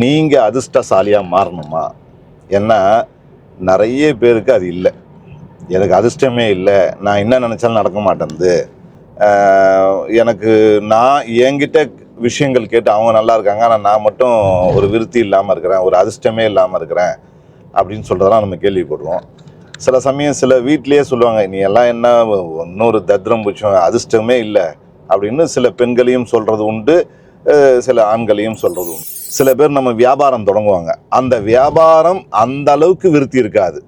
நீங்கள் அதிர்ஷ்டசாலியாக மாறணுமா? ஏன்னா நிறைய பேருக்கு அது இல்லை. எனக்கு அதிர்ஷ்டமே இல்லை. நான் என்ன நினச்சாலும் நடக்க மாட்டேங்குது எனக்கு நான் என்கிட்ட விஷயங்கள் கேட்டு அவங்க நல்லா இருக்காங்க. ஆனால் நான் மட்டும் ஒரு விருத்தி இல்லாமல் இருக்கிறேன். ஒரு அதிர்ஷ்டமே இல்லாமல் இருக்கிறேன். அப்படின்னு சொல்கிறதெல்லாம் நம்ம கேள்விப்படுவோம் சில சமயம் சில வீட்லேயே சொல்லுவாங்க நீ எல்லாம் என்ன இன்னொரு தத்ரம் பூச்சம் அதிர்ஷ்டமே இல்லை. அப்படின்னு சில பெண்களையும் சொல்கிறது உண்டு. சில ஆண்களையும் சொல்கிறது சில பேர் நம்ம வியாபாரம் தொடங்குவாங்க. அந்த வியாபாரம் அந்த அளவுக்கு விருத்தி இருக்காது.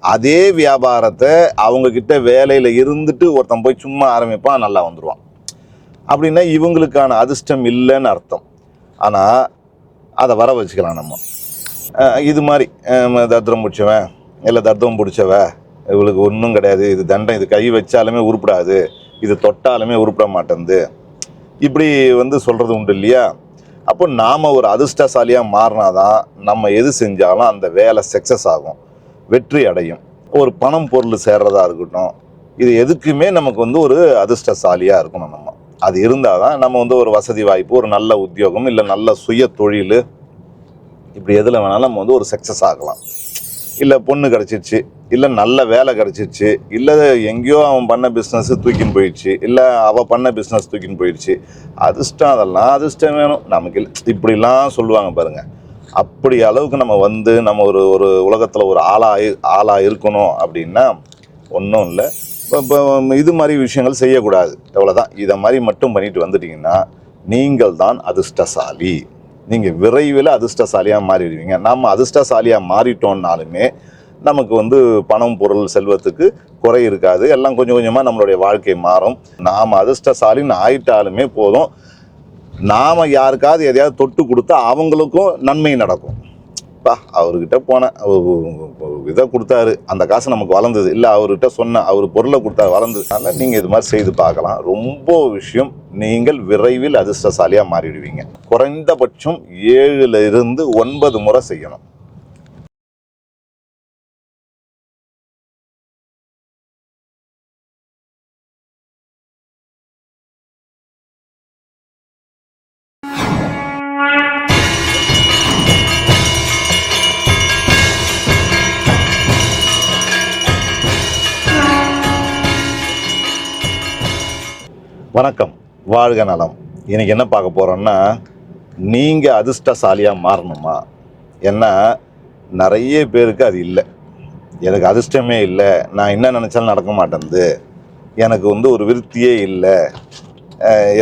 அதே வியாபாரத்தை அவங்கக்கிட்ட வேலையில் இருந்துட்டு ஒருத்தன் போய் சும்மா ஆரம்பிப்பான் நல்லா வந்துடுவான் அப்படின்னா இவங்களுக்கான அதிர்ஷ்டம் இல்லைன்னு அர்த்தம். ஆனால் அதை வர வச்சுக்கலாம் நம்ம. இது மாதிரி அஹ் பிடிச்சவன் இல்லை தத்துவம் பிடிச்சவ இவளுக்கு ஒன்றும் கிடையாது. இது தண்டம் இது கை வச்சாலுமே உருப்படாது. இது தொட்டாலுமே உருப்பிட மாட்டேங்குது இப்படி வந்து சொல்கிறது உண்டு இல்லையா? அப்போ நாம் ஒரு அதிர்ஷ்டசாலியாக மாறினாதான் நம்ம எது செஞ்சாலும் அந்த வேலை சக்ஸஸ் ஆகும். வெற்றி அடையும். ஒரு பணம் பொருள் சேர்றதா இருக்கட்டும் இது எதுக்குமே நமக்கு வந்து ஒரு அதிர்ஷ்டசாலியாக இருக்கணும் நம்ம. அது இருந்தால் தான் நம்ம வந்து ஒரு வசதி வாய்ப்பு ஒரு நல்ல உத்தியோகம் இல்லை நல்ல சுய தொழில் இப்படி எதில் வேணாலும் நம்ம வந்து ஒரு சக்ஸஸ் ஆகலாம். இல்லை பொண்ணு கிடச்சிருச்சு இல்லை நல்ல வேலை கிடச்சிருச்சு இல்லை எங்கேயோ அவன் பண்ண பிஸ்னஸ் தூக்கின்னு போயிடுச்சு இல்லை அவள் பண்ண பிஸ்னஸ் தூக்கின்னு போயிடுச்சு. அதிர்ஷ்டம் அதெல்லாம் அதிர்ஷ்டம் வேணும். நமக்கு இப்படிலாம் சொல்லுவாங்க பாருங்கள் அப்படி அளவுக்கு நம்ம வந்து நம்ம ஒரு ஒரு உலகத்தில் ஒரு ஆளாக ஆளாக இருக்கணும் அப்படின்னா ஒன்றும் இல்லை. இப்போ இப்போ இது மாதிரி விஷயங்கள் செய்யக்கூடாது. எவ்வளோதான் இதை மாதிரி மட்டும் பண்ணிட்டு வந்துட்டிங்கன்னா நீங்கள் தான் அதிர்ஷ்டசாலி. நீங்கள் விரைவில் அதிர்ஷ்டசாலியாக மாறிடுவீங்க. நம்ம அதிர்ஷ்டசாலியாக மாறிட்டோம்னாலுமே நமக்கு வந்து பணம் பொருள் செல்வத்துக்கு குறை இருக்காது. எல்லாம் கொஞ்சம் கொஞ்சமாக நம்மளுடைய வாழ்க்கை மாறும். நாம் அதிர்ஷ்டசாலின்னு ஆயிட்டாலுமே போதும். நாம் யாருக்காவது எதையாவது தொட்டு கொடுத்தா அவங்களுக்கும் நன்மை நடக்கும். பா அவர்கிட்ட போனேன். இதை கொடுத்தாரு. அந்த காசு நமக்கு வளர்ந்தது. இல்லை அவர்கிட்ட சொன்னேன். அவர் பொருளை கொடுத்தாரு வளர்ந்தது நீங்கள் இது மாதிரி செய்து பார்க்கலாம். ரொம்ப விஷயம். நீங்கள் விரைவில் அதிர்ஷ்டசாலியாக மாறிடுவீங்க. குறைந்தபட்சம் ஏழுல இருந்து ஒன்பது முறை செய்யணும். வணக்கம். வாழ்க நலம். இன்றைக்கி என்ன பார்க்க போகிறோம்னா நீங்கள் அதிர்ஷ்டசாலியாக மாறணுமா? ஏன்னா நிறைய பேருக்கு அது இல்லை. எனக்கு அதிர்ஷ்டமே இல்லை. நான் என்ன நினச்சாலும் நடக்க மாட்டேங்குது எனக்கு வந்து ஒரு விருத்தியே இல்லை.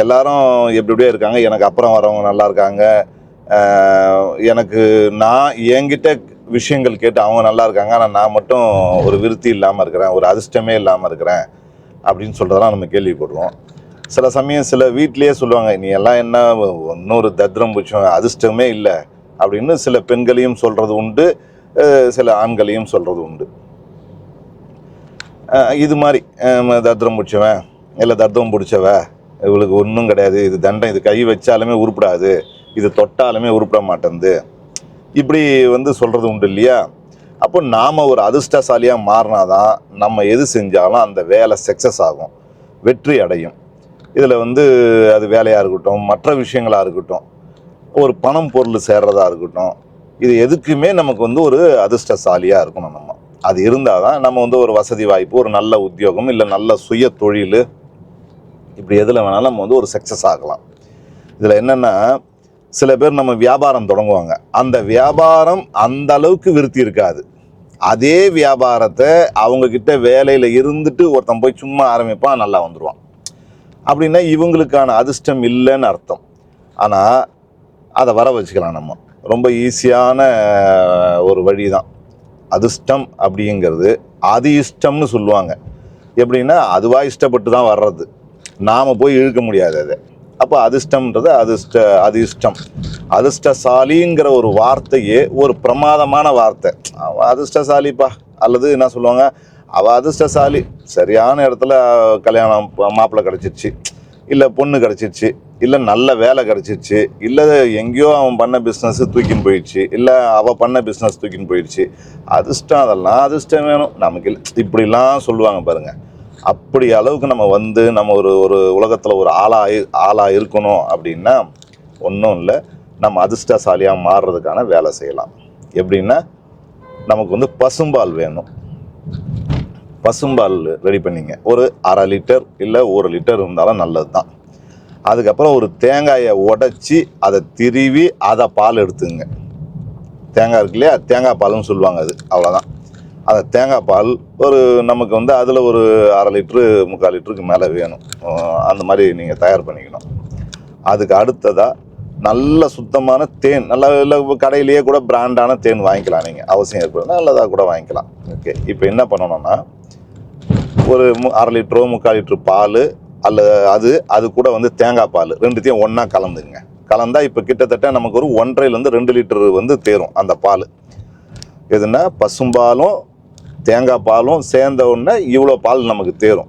எல்லாரும் எப்படி எப்படியே இருக்காங்க. எனக்கு அப்புறம் வரவங்க நல்லா இருக்காங்க. எனக்கு நான் என்கிட்ட விஷயங்கள் கேட்டு அவங்க நல்லா இருக்காங்க. ஆனால் நான் மட்டும் ஒரு விருத்தி இல்லாமல் இருக்கிறேன். ஒரு அதிர்ஷ்டமே இல்லாமல் இருக்கிறேன். அப்படின்னு சொல்கிறதெல்லாம் நம்ம கேள்விப்படுறோம் சில சமயம் சில வீட்லேயே சொல்லுவாங்க நீ எல்லாம் என்ன இன்னொரு தத்ரம் பூச்சம் அதிர்ஷ்டமே இல்லை. அப்படின்னு சில பெண்களையும் சொல்கிறது உண்டு சில ஆண்களையும் சொல்கிறது உண்டு. இது மாதிரி தத்ரம் பிடிச்சவன் இல்லை தத்துவம் பிடிச்சவ இவளுக்கு ஒன்றும் கிடையாது இது தண்டம் இது கை வச்சாலுமே உருப்படாது இது தொட்டாலுமே உருப்பிட மாட்டேங்குது இப்படி வந்து சொல்கிறது உண்டு இல்லையா? அப்போ நாம் ஒரு அதிர்ஷ்டசாலியாக மாறினாதான் நம்ம எது செஞ்சாலும் அந்த வேலை சக்ஸஸ் ஆகும் வெற்றி அடையும். இதில் வந்து அது வேலையாக இருக்கட்டும் மற்ற விஷயங்களாக இருக்கட்டும் ஒரு பணம் பொருள் சேர்றதா இருக்கட்டும் இது எதுக்குமே நமக்கு வந்து ஒரு அதிர்ஷ்டசாலியாக இருக்கணும் நம்ம. அது இருந்தால் தான் நம்ம வந்து ஒரு வசதி வாய்ப்பு ஒரு நல்ல உத்தியோகம் இல்லை நல்ல சுய தொழில் இப்படி எதில் வேணாலும் நம்ம வந்து ஒரு சக்ஸஸ் ஆகலாம். இதில் என்னென்னா சில பேர் நம்ம வியாபாரம் தொடங்குவாங்க. அந்த வியாபாரம் அந்த அளவுக்கு விருத்தி இருக்காது. அதே வியாபாரத்தை அவங்கக்கிட்ட வேலையில் இருந்துட்டு ஒருத்தன் போய் சும்மா ஆரம்பிப்பான் நல்லா வந்துடுவான் அப்படின்னா இவங்களுக்கான அதிர்ஷ்டம் இல்லைன்னு அர்த்தம். ஆனால் அதை வர வச்சுக்கலாம் நம்ம. ரொம்ப ஈஸியான ஒரு வழி தான் அதிர்ஷ்டம் அப்படிங்கிறது அது இஷ்டம்னு சொல்லுவாங்க. எப்படின்னா அதுவாக இஷ்டப்பட்டு தான் வர்றது. நாம் போய் இழுக்க முடியாது அதை. அப்போ அதிர்ஷ்டம்ன்றது அதிர்ஷ்ட அது இஷ்டம். அதிர்ஷ்டசாலிங்கிற ஒரு வார்த்தையே ஒரு பிரமாதமான வார்த்தை. அதிர்ஷ்டசாலிப்பா? அல்லது என்ன சொல்லுவாங்க? அவள் அதிர்ஷ்டசாலி. சரியான இடத்துல கல்யாணம் மாப்பிள்ளை கிடச்சிருச்சு. இல்லை பொண்ணு கிடச்சிருச்சு. இல்லை நல்ல வேலை கிடச்சிருச்சு. இல்லை எங்கேயோ அவன் பண்ண பிஸ்னஸ் தூக்கின்னு போயிடுச்சு. இல்லை அவள் பண்ண பிஸ்னஸ் தூக்கின்னு போயிடுச்சு. அதிர்ஷ்டம் அதெல்லாம் அதிர்ஷ்டம் வேணும். நமக்கு இல்லை இப்படிலாம் சொல்லுவாங்க பாருங்கள் அப்படி அளவுக்கு நம்ம வந்து நம்ம ஒரு ஒரு உலகத்தில் ஒரு ஆளாக ஆளாக இருக்கணும் அப்படின்னா ஒன்றும் இல்லை. நம்ம அதிர்ஷ்டசாலியாக மாறுறதுக்கான வேலை செய்யலாம். எப்படின்னா நமக்கு வந்து பசும்பால் வேணும். பசும்பால் ரெடி பண்ணிங்க. ஒரு அரை லிட்டர் இல்லை ஒரு லிட்டர் இருந்தாலும் நல்லது தான் அதுக்கப்புறம் ஒரு தேங்காயை உடைச்சி அதை திருவி அதை பால் எடுத்துங்க. தேங்காய் இருக்கு இல்லையா? தேங்காய் பால்னு சொல்லுவாங்க அது. அவ்வளோதான் அந்த தேங்காய் பால் ஒரு நமக்கு வந்து அதில் ஒரு அரை லிட்ரு முக்கால் லிட்டருக்கு மேலே வேணும். அந்த மாதிரி நீங்கள் தயார் பண்ணிக்கணும். அதுக்கு அடுத்ததாக நல்ல சுத்தமான தேன். நல்ல இல்லை கடையிலேயே கூட பிராண்டான தேன் வாங்கிக்கலாம் நீங்கள் அவசியம் ஏற்படும் நல்லதாக கூட வாங்கிக்கலாம். ஓகே இப்போ என்ன பண்ணணும்னா ஒரு மு- அரை லிட்டரோ முக்கால் லிட்ரு பால் அல்ல அது அது கூட வந்து தேங்காய் பால். ரெண்டுத்தையும் ஒன்றா கலந்துங்க கலந்தால் இப்போ கிட்டத்தட்ட நமக்கு ஒரு ஒன்றரைலேருந்து ரெண்டு லிட்டரு வந்து தேரும் அந்த பால். எதுனா பசும்பாலும் தேங்காய் பாலும் சேர்ந்த உடனே இவ்வளோ பால் நமக்கு தேரும்.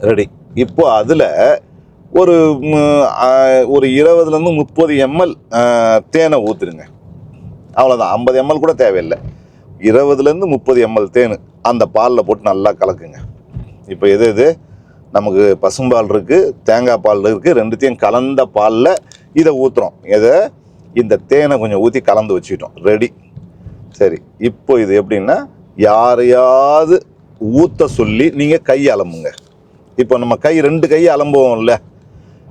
ரெடி. இப்போ அதில் ஒரு ஒரு இருபதுலேருந்து முப்பது எம்எல் தேனை ஊற்றுருங்க அவ்வளோதான் ஐம்பது எம்எல் கூட தேவையில்லை. இருபதுலேருந்து முப்பது எம்எல் தேன். அந்த பாலில் போட்டு நல்லா கலக்குங்க. இப்போ எது எது? நமக்கு பசும்பால் இருக்குது தேங்காய் பால் இருக்குது ரெண்டுத்தையும் கலந்த பாலில் இதை ஊற்றுறோம் இதை இந்த தேனை கொஞ்சம் ஊற்றி கலந்து வச்சுக்கிட்டோம். ரெடி. சரி இப்போ இது எப்படின்னா யாரையாவது ஊற்ற சொல்லி நீங்கள் கை அலம்புங்க. இப்போ நம்ம கை ரெண்டு கை அலம்புவோம்ல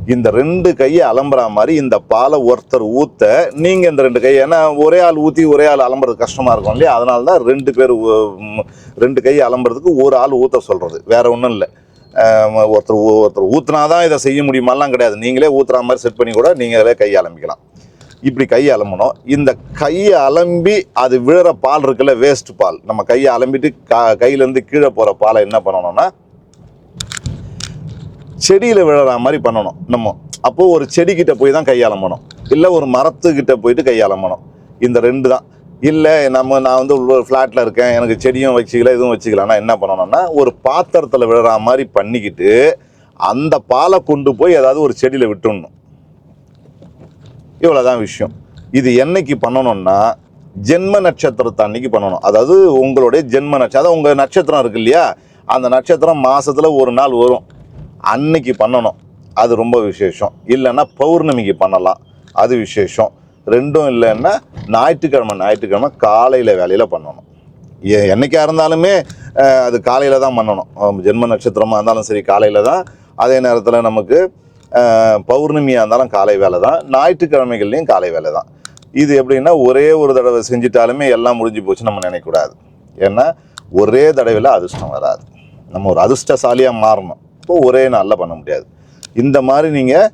இந்த ரெண்டு கையை அலம்புற மாதிரி இந்த பாலை ஒருத்தர் ஊத்த நீங்க இந்த ரெண்டு கை ஏன்னா ஒரே ஆள் ஊத்தி ஒரே ஆள் அலம்புறது கஷ்டமா இருக்கும் இல்லையா? அதனால தான் ரெண்டு பேர் ரெண்டு கை அலம்புறதுக்கு ஒரு ஆள் ஊத்த சொல்றது. வேற ஒன்றும் இல்லை. ஒருத்தர் ஊ- ஒருத்தர் ஊத்துனாதான் இதை செய்ய முடியுமாலாம் கிடையாது. நீங்களே ஊத்துற மாதிரி செட் பண்ணி கூட நீங்களே கையை அலம்பிக்கலாம். இப்படி கையை அலம்பணும். இந்த கையை அலம்பி அது விழுற பால் இருக்குல்ல வேஸ்ட் பால். நம்ம கையை அலம்பிட்டு கா கையிலேருந்து கீழே போகிற பாலை என்ன பண்ணணும்னா செடியில் விழுற மாதிரி பண்ணணும். நம்ம அப்போது ஒரு செடிக்கிட்ட போய் தான் கையாளம்பணும் இல்லை ஒரு மரத்துக்கிட்ட போயிட்டு கையாளம்பணும் இந்த ரெண்டு தான். இல்லை நம்ம நான் வந்து ஒரு ஃப்ளாட்டில் இருக்கேன். எனக்கு செடியும் வச்சுக்கல எதுவும் வச்சுக்கலன்னா என்ன பண்ணணும்னா ஒரு பாத்திரத்தில் விழுற மாதிரி பண்ணிக்கிட்டு அந்த பாலை கொண்டு போய் ஏதாவது ஒரு செடியில் விட்டுடணும் இவ்வளோதான் விஷயம். இது என்னைக்கு பண்ணணும்னா ஜென்ம நட்சத்திரத்தை அன்னைக்கு பண்ணணும். அதாவது உங்களுடைய ஜென்ம நட்சத்திரம் அதாவது உங்கள் நட்சத்திரம் இருக்கு இல்லையா? அந்த நட்சத்திரம் மாதத்தில் ஒரு நாள் வரும். அன்னைக்கு பண்ணணும். அது ரொம்ப விசேஷம். இல்லைன்னா பௌர்ணமிக்கு பண்ணலாம். அது விசேஷம். ரெண்டும் இல்லைன்னா ஞாயிற்றுக்கிழமை ஞாயிற்றுக்கிழமை காலையில் வேலையில் பண்ணணும். என்றைக்காக இருந்தாலுமே அது காலையில் தான் பண்ணணும். ஜென்ம நட்சத்திரமாக இருந்தாலும் சரி காலையில் தான். அதே நேரத்தில் நமக்கு பௌர்ணமியாக இருந்தாலும் காலை வேலை தான். ஞாயிற்றுக்கிழமைகள்லேயும் காலை வேலை தான். இது எப்படின்னா ஒரே ஒரு தடவை செஞ்சிட்டாலுமே எல்லாம் முடிஞ்சு போச்சு நம்ம நினைக்கக்கூடாது ஏன்னா ஒரே தடவையில் அதிர்ஷ்டம் வராது. நம்ம ஒரு அதிர்ஷ்டசாலியாக மாறணும். அப்போ ஒரே நாளில் பண்ண முடியாது. இந்த மாதிரி நீங்கள்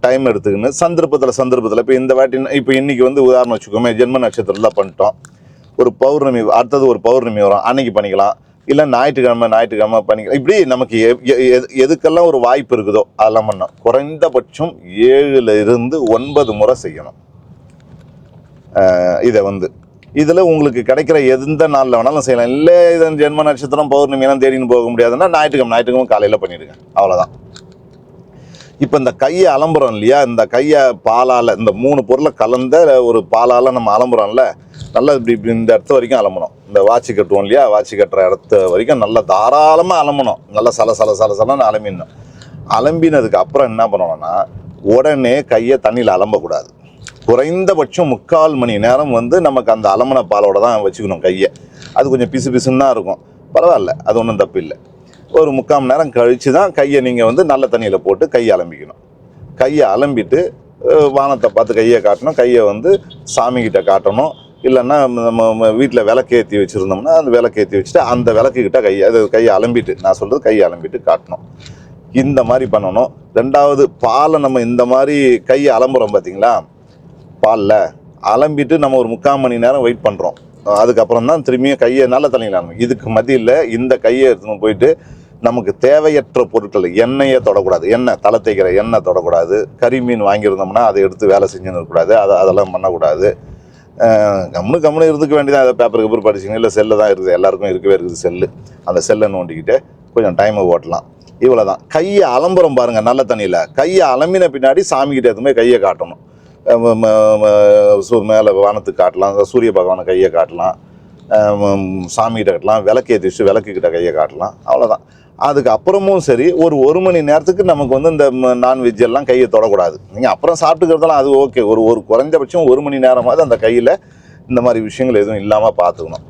டைம் எடுத்துக்கின்னு சந்தர்ப்பத்தில் சந்தர்ப்பத்தில் இப்போ இந்த வாட்டி இப்போ இன்னைக்கு வந்து உதாரணம் வச்சுக்கோமே ஜென்ம நட்சத்திரத்தில் பண்ணிட்டோம். ஒரு பௌர்ணமி அடுத்தது ஒரு பௌர்ணமி வரும் அன்னைக்கு பண்ணிக்கலாம். இல்லை ஞாயிற்றுக்கிழமை ஞாயிற்றுக்கிழமை பண்ணிக்கலாம். இப்படி நமக்கு எ- எது- எதுக்கெல்லாம் ஒரு வாய்ப்பு இருக்குதோ அதெல்லாம் பண்ணோம் குறைந்தபட்சம் ஏழுல இருந்து ஒன்பது முறை செய்யணும். இதை வந்து. இதில் உங்களுக்கு கிடைக்கிற எந்த நாளில் வேணாலும் செய்யலாம். இல்லை இதன் ஜென்ம நட்சத்திரம் பௌர்ணமியெல்லாம் தேடின்னு போக முடியாதுன்னா ஞாயிற்றுக்கிழமை ஞாயிற்றுக்கிழமை காலையில் பண்ணிடுங்க. அவ்வளோதான் இப்போ இந்த கையை அலம்புறோம் இல்லையா? இந்த கையை பாலால் இந்த மூணு பொருளை கலந்த ஒரு பாலால் நம்ம அலம்புறோம்ல நல்லா இப்படி இப்படி இந்த இடத்து வரைக்கும் அலம்பணும். இந்த வாட்சி கட்டுவோம் இல்லையா? வாட்சி கட்டுற இடத்து வரைக்கும் நல்லா தாராளமாக அலம்பணும். நல்லா சல சல சல சலன்னு அலம்பிடணும். அலம்பினதுக்கு அப்புறம் என்ன பண்ணணும்னா உடனே கையை தண்ணியில் அலம்பக்கூடாது. குறைந்தபட்சம் முக்கால் மணி நேரம் வந்து நமக்கு அந்த அலமன பாலோட தான் வச்சுக்கணும் கையை. அது கொஞ்சம் பிசு பிசுன்னா தான் இருக்கும். பரவாயில்ல அது ஒன்றும் தப்பு இல்லை. ஒரு முக்கால் மணி நேரம் கழித்து தான் கையை நீங்கள் வந்து நல்ல தண்ணியில் போட்டு கையை அலம்பிக்கணும். கையை அலம்பிட்டு வானத்தை பார்த்து கையை காட்டணும். கையை வந்து சாமிக்கிட்ட காட்டணும். இல்லைன்னா நம்ம வீட்டில் விளக்கேற்றி வச்சுருந்தோம்னா அந்த விளக்கேற்றி வச்சுட்டு அந்த விளக்குக்கிட்ட கையை அது கையை அலம்பிட்டு நான் சொல்கிறது கையை அலம்பிட்டு காட்டணும். இந்த மாதிரி பண்ணணும். ரெண்டாவது பாலை நம்ம இந்த மாதிரி கையை அலம்புறோம் பார்த்தீங்களா பாலில் அலம்பிட்டு நம்ம ஒரு முக்கால் மணி நேரம் வெயிட் பண்ணுறோம் அதுக்கப்புறம் தான் திரும்பியும் கையை நல்ல தண்ணியில் இதுக்கு மதியில் இந்த கையை எடுத்துன்னு போயிட்டு நமக்கு தேவையற்ற பொருட்கள் எண்ணெயை தொடக்கூடாது. எண்ணெய் தலை தேய்க்கிற எண்ணெய் தொடக்கூடாது. கறி மீன் வாங்கியிருந்தோம்னா அதை எடுத்து வேலை செஞ்சுன்னு இருக்கக்கூடாது. அதை அதெல்லாம் பண்ணக்கூடாது. கம்னு கம்னு இருக்க இருந்துக்க வேண்டியதான் அதை பேப்பர் கப்பர் படிச்சிங்க இல்லை செல்லு தான் இருக்குது. எல்லாருக்கும் இருக்கவே இருக்குது செல்லு அந்த செல்லை நோண்டிக்கிட்டு கொஞ்சம் டைமை ஓட்டலாம். இவ்வளோ தான் கையை அலம்புறம் பாருங்கள் நல்ல தண்ணியில். கையை அலம்பின பின்னாடி சாமிக்கிட்ட எதுவுமே கையை காட்டணும். மேலே வானத்துக்கு காட்டலாம் சூரிய பகவானை கையை காட்டலாம் சாமிகிட்ட காட்டலாம் விளக்கேற்றி வச்சு விளக்குக்கிட்ட கையை காட்டலாம் அவ்வளோதான் அதுக்கு அப்புறமும் சரி ஒரு ஒரு மணி நேரத்துக்கு நமக்கு வந்து இந்த நான்வெஜ் எல்லாம் கையை தொடக்கூடாது. நீங்கள் அப்புறம் சாப்பிட்டுக்கிறதெல்லாம் அது ஓகே ஒரு ஒரு குறைஞ்சபட்சம் ஒரு மணி நேரமாவது அந்த கையில் இந்த மாதிரி விஷயங்கள் எதுவும் இல்லாமல் பார்த்துக்கணும்.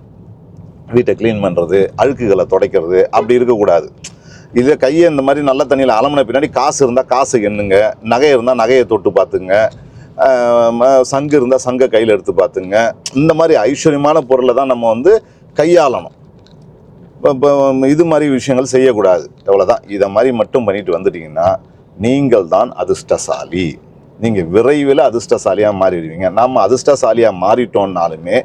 வீட்டை க்ளீன் பண்ணுறது அழுக்குகளை துடைக்கிறது அப்படி இருக்கக்கூடாது. இதே கையை இந்த மாதிரி நல்ல தண்ணியில் அலம்பின பின்னாடி காசு இருந்தால் காசு எண்ணுங்க நகை இருந்தால் நகையை தொட்டு பார்த்துங்க சங்கு இருந்தால் சங்கை கையில் எடுத்து பார்த்துங்க. இந்த மாதிரி ஐஸ்வர்யமான பொருளை தான் நம்ம வந்து கையாளணும். இப்போ இது மாதிரி விஷயங்கள் செய்யக்கூடாது. எவ்வளோதான் இதை மாதிரி மட்டும் பண்ணிட்டு வந்துட்டீங்கன்னா நீங்கள் தான் அதிர்ஷ்டசாலி. நீங்கள் விரைவில் அதிர்ஷ்டசாலியாக மாறிடுவீங்க. நம்ம அதிர்ஷ்டசாலியாக மாறிட்டோம்னாலுமே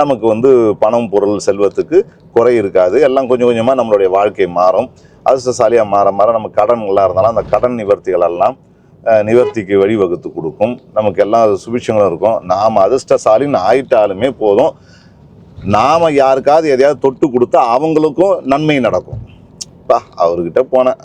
நமக்கு வந்து பணம் பொருள் செல்வத்துக்கு குறை இருக்காது. எல்லாம் கொஞ்சம் கொஞ்சமாக நம்மளுடைய வாழ்க்கை மாறும். அதிர்ஷ்டசாலியாக மாற மாற நம்ம கடன்களாக இருந்தாலும் அந்த கடன் நிவர்த்திகளெல்லாம் நிவர்த்திக்கு வழிவகுத்து கொடுக்கும். நமக்கு எல்லாம் சுபிட்சங்களும் இருக்கும். நாம் அதிர்ஷ்டசாலின்னு ஆயிட்டாலுமே போதும். நாம் யாருக்காவது எதையாவது தொட்டு கொடுத்தா அவங்களுக்கும் நன்மை நடக்கும். பா அவர்கிட்ட போனேன்.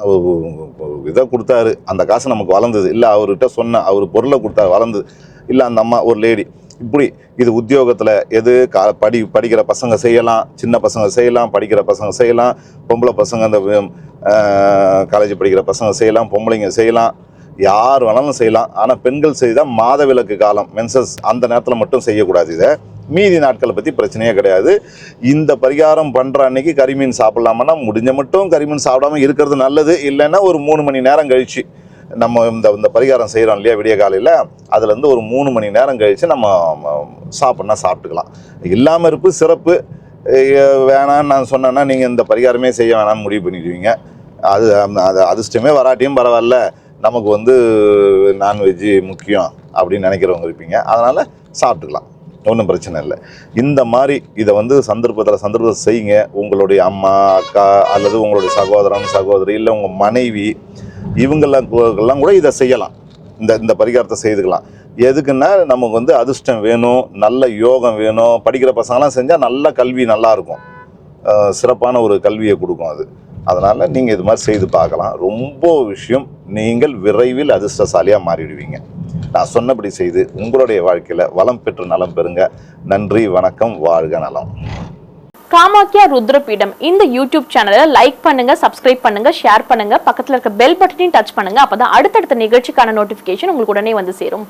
இதை கொடுத்தாரு. அந்த காசு நமக்கு வளர்ந்தது. இல்லை அவர்கிட்ட சொன்னேன். அவர் பொருளை கொடுத்தாரு. வளர்ந்தது. இல்லை அந்த அம்மா ஒரு லேடி இப்படி இது உத்தியோகத்தில் எது கா படி படிக்கிற பசங்க செய்யலாம். சின்ன பசங்க செய்யலாம். படிக்கிற பசங்க செய்யலாம். பொம்பளை பசங்க அந்த காலேஜ் படிக்கிற பசங்க செய்யலாம். பொம்பளைங்க செய்யலாம். யார் வேணாலும் செய்யலாம். ஆனால் பெண்கள் செய்தால் மாதவிலக்கு காலம் மென்சஸ் அந்த நேரத்தில் மட்டும் செய்யக்கூடாது இதை. மீதி நாட்களை பற்றி பிரச்சனையே கிடையாது. இந்த பரிகாரம் பண்ணுற அன்னைக்கு கறிமீன் சாப்பிட்லாமன்னா முடிஞ்ச மட்டும் கறிமீன் சாப்பிடாம இருக்கிறது நல்லது. இல்லைன்னா ஒரு மூணு மணி நேரம் கழிச்சு நம்ம இந்த இந்த பரிகாரம் செய்கிறோம் இல்லையா விடிய காலையில் அதுலேருந்து ஒரு மூணு மணி நேரம் கழித்து நம்ம சாப்பிட்னா சாப்பிட்டுக்கலாம். இல்லாமல் இருப்பு சிறப்பு. வேணான்னு நான் சொன்னேன்னா நீங்கள் இந்த பரிகாரமே செய்ய வேணாம்னு முடிவு பண்ணிடுவீங்க. அது அது அதிர்ஷ்டமே வராட்டியும் பரவாயில்ல. நமக்கு வந்து நான்வெஜ்ஜு முக்கியம் அப்படின்னு நினைக்கிறவங்க இருப்பீங்க. அதனால் சாப்பிட்டுக்கலாம். ஒன்றும் பிரச்சனை இல்லை. இந்த மாதிரி இதை வந்து சந்தர்ப்பத்தில் சந்தர்ப்பத்தை செய்யுங்க. உங்களுடைய அம்மா அக்கா அல்லது உங்களுடைய சகோதரன் சகோதரி இல்லை உங்கள் மனைவி இவங்கெல்லாம் கூட இதை செய்யலாம். இந்த இந்த பரிகாரத்தை செய்துக்கலாம். எதுக்குன்னா நமக்கு வந்து அதிர்ஷ்டம் வேணும் நல்ல யோகம் வேணும். படிக்கிற பசங்களாம் செஞ்சால் நல்ல கல்வி நல்லா இருக்கும். சிறப்பான ஒரு கல்வியை கொடுக்கும் அது. அதனால் நீங்கள் இது மாதிரி செய்து பார்க்கலாம். ரொம்ப விஷயம் நீங்கள் விரைவில் அதிர்ஷ்டசாலியாக மாறிடுவீங்க. நான் சொன்னபடி செய்து உங்களுடைய வாழ்க்கையில் வளம் பெற்று நலம் பெறுங்க. நன்றி வணக்கம் வாழ்க நலம். காமாக்கியா ருத்ரபீடம். இந்த யூடியூப் சேனலை லைக் பண்ணுங்க சப்ஸ்கிரைப் பண்ணுங்க ஷேர் பண்ணுங்க. பக்கத்தில் இருக்க பெல் பட்டனையும் டச் பண்ணுங்க. அப்பதான் அடுத்தடுத்த நிகழ்ச்சிக்கான நோட்டிபிகேஷன் உங்களுக்கு உடனே வந்து சேரும்.